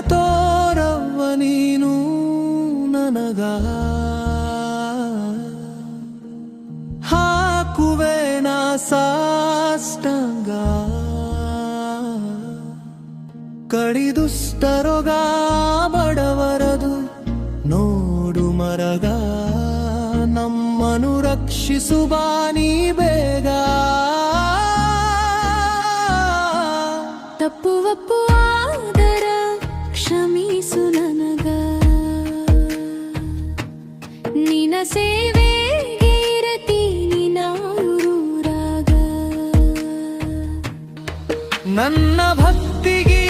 ತೋರವ್ವ ನೀನು ನನಗ. ಹಾಕುವೆ ನಾ ಸಾಷ್ಟಂಗ. ಕಡಿದುಷ್ಟರೊಗ ಬಡವರದು ನೋಡು ಮರಗ. ನಮ್ಮನು ರಕ್ಷಿಸುವ ನೀ ಬೇಗ. ನನ್ನ ಭಕ್ತಿಗೆ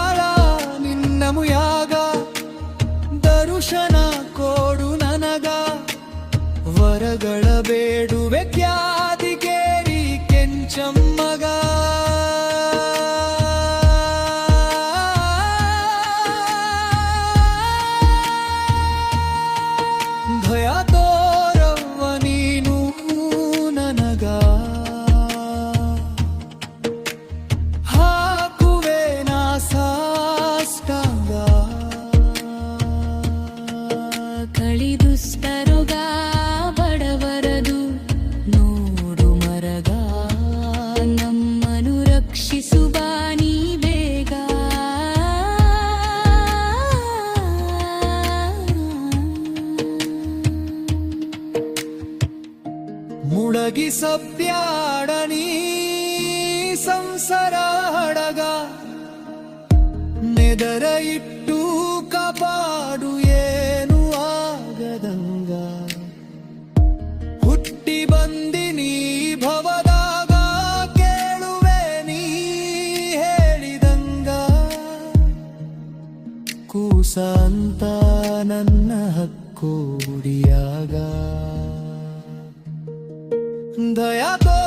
ದರುಶನ ಕೊಡು ನನಗ. ವರಗಳ ಬೇಡುವೆ ಖ್ಯಾತಿ ಮುಳಗಿ ಸಬ್ಯಾಡನಿ ಸಂಸರ ಹಡಗ. ನೆದರ ಇಟ್ಟು ಕಪಾಡು ಏನು ಆಗದಂಗ. ಹುಟ್ಟಿ ಬಂದಿನಿ ಭವದಾಗ ಕೇಳುವೆ ನೀ ಹೇಳಿದಂಗ. ಕೂಸಂತ ನನ್ನ ದಯ ತೋರವ್ವ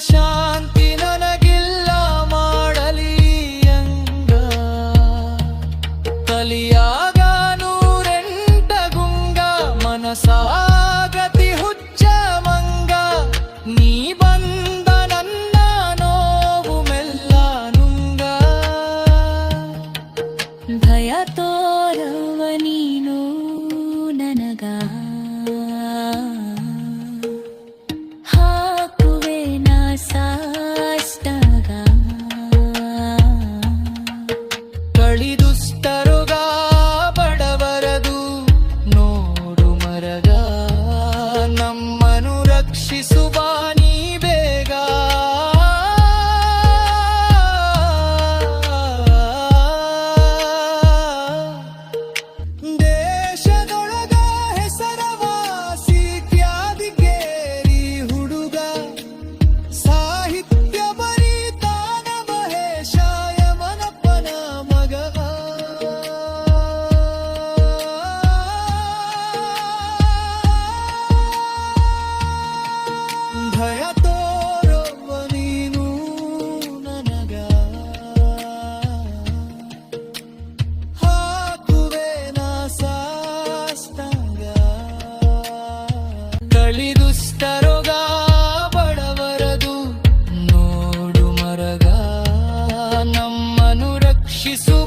ಶಾಂತಿ ನನಗಿಲ್ಲ ಮಾಡಲಿಯಂಗ ತಲಿಯಾಗ ನೂರೆಂಟ ಗುಂಗ ಮನಸಾ isso.